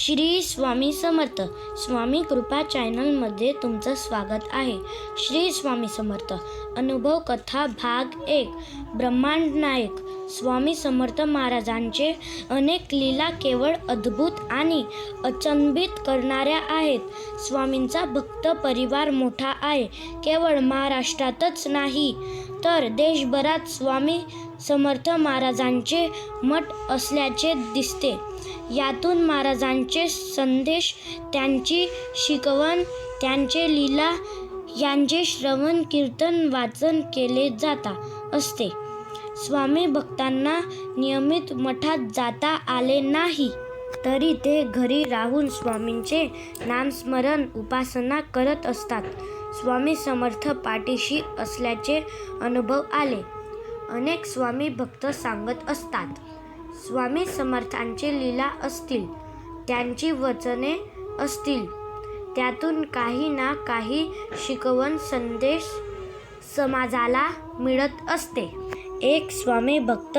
श्री स्वामी समर्थ. स्वामी कृपा चॅनलमध्ये तुमचं स्वागत आहे. श्री स्वामी समर्थ. अनुभव कथा भाग एक. ब्रह्मांड नायक. स्वामी समर्थ महाराजांचे अनेक लीला केवळ अद्भुत आणि अचंबित करणाऱ्या आहेत. स्वामींचा भक्त परिवार मोठा आहे. केवळ महाराष्ट्रातच नाही तर देशभरात स्वामी समर्थ महाराजांचे मठ असल्याचे दिसते. यातून महाराजांचे संदेश त्यांची शिकवण त्यांचे लीला यांचे श्रवण कीर्तन वाचन केले जाता असते. स्वामी भक्तांना नियमित मठात जाता आले नाही तरी ते घरी राहून स्वामींचे नामस्मरण उपासना करत असतात. स्वामी समर्थ पाठीशी असल्याचे अनुभव आले. अनेक स्वामी भक्त सांगत असतात स्वामी समर्थांचे लीला असतील त्यांची वचने असतील. त्यातून काही ना काही शिकवण संदेश समाजाला मिळत असते. एक स्वामी भक्त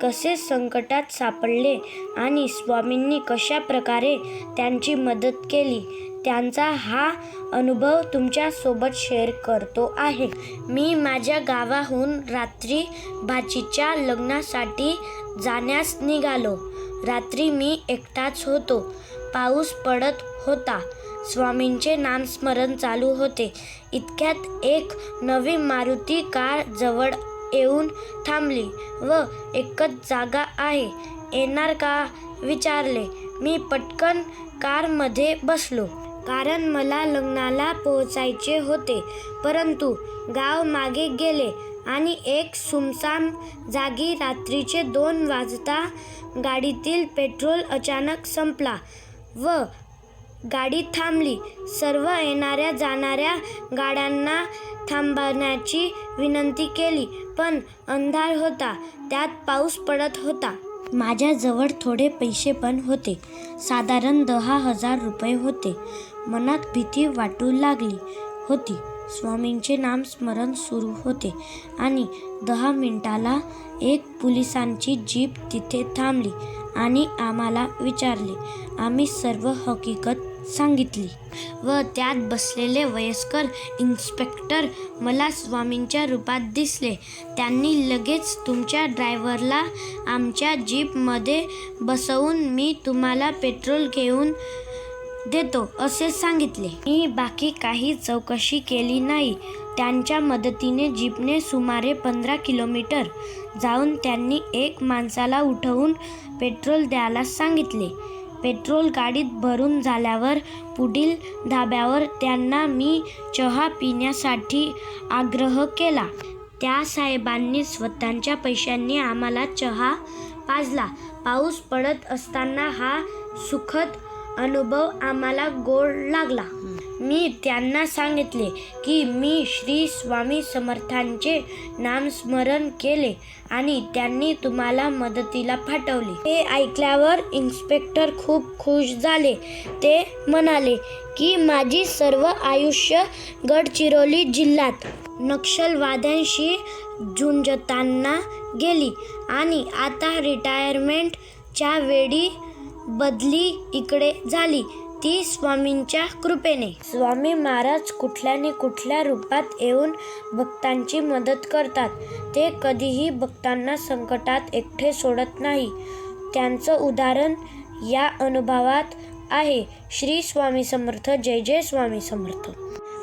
कसे संकटात सापडले आणि स्वामींनी कशा प्रकारे त्यांची मदत केली त्यांचा हा अनुभव तुमच्यासोबत शेअर करतो आहे. मी माझ्या गावाहून रात्री भाचीच्या लग्नासाठी जाण्यास निघालो. रात्री मी एकटाच होतो. पाऊस पडत होता. स्वामींचे नामस्मरण चालू होते. इतक्यात एक नवी मारुती कार जवळ येऊन थांबली व एकच जागा आहे. येणार का? विचारले. मी पटकन कारमध्ये बसलो. कारण मला लग्नाला पोहोचायचे होते. परंतु गाव मागे गेले आणि एक सुमसाम जागी रात्रीचे दोन वाजता गाडीतील पेट्रोल अचानक संपला व गाडी थांबली. सर्व येणाऱ्या जाणाऱ्या गाड्यांना थांबण्याची विनंती केली पण अंधार होता. त्यात पाऊस पडत होता. माझ्याजवळ थोडे पैसे पण होते. साधारण दहा हजार रुपये होते. मनात भीती वाटू लागली होती. स्वामींचे नामस्मरण सुरू होते आणि दहा मिनिटाला एक पोलिसांची जीप तिथे थांबली आणि आम्हाला विचारले आम्ही सर्व हकीकत सांगितली व त्यात बसलेले वयस्कर इन्स्पेक्टर मला स्वामींच्या रूपात दिसले. त्यांनी लगेच तुमच्या ड्रायव्हरला आमच्या जीपमध्ये बसवून मी तुम्हाला पेट्रोल घेऊन देतो असे सांगितले. मी बाकी काही चौकशी केली नाही. त्यांच्या मदतीने जीपने सुमारे पंधरा किलोमीटर जाऊन त्यांनी एक माणसाला उठवून पेट्रोल द्यायला सांगितले. पेट्रोल गाडीत भरून झाल्यावर पुढील धाब्यावर त्यांना मी चहा पिण्यासाठी आग्रह केला. त्या साहेबांनी स्वतःच्या पैशांनी आम्हाला चहा पाजला. पाऊस पडत असताना हा सुखद अनुभव आम्हाला गोड लागला. मी त्यांना सांगितले की मी श्री स्वामी समर्थांचे नामस्मरण केले आणि त्यांनी तुम्हाला मदतीला पाठवले. हे ऐकल्यावर इन्स्पेक्टर खूप खुश झाले. ते म्हणाले की माझी सर्व आयुष्य गडचिरोली जिल्ह्यात नक्षलवाद्यांशी झुंजताना गेली आणि आता रिटायरमेंटच्या वेळी बदली इकडे झाली. ती स्वामींच्या कृपेने. स्वामी महाराज कुठल्या कुठल्या रूपात येऊन भक्तांची मदत करतात. ते कधीही भक्तांना संकटात एकटे सोडत नाही. त्यांचं उदाहरण या अनुभवात आहे. श्री स्वामी समर्थ जय जय स्वामी समर्थ.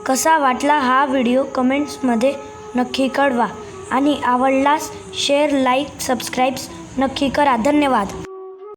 कसा वाटला हा व्हिडिओ कमेंट्समध्ये नक्की कळवा. आणि आवडलास शेअर लाईक सबस्क्राईब्स नक्की करा. धन्यवाद.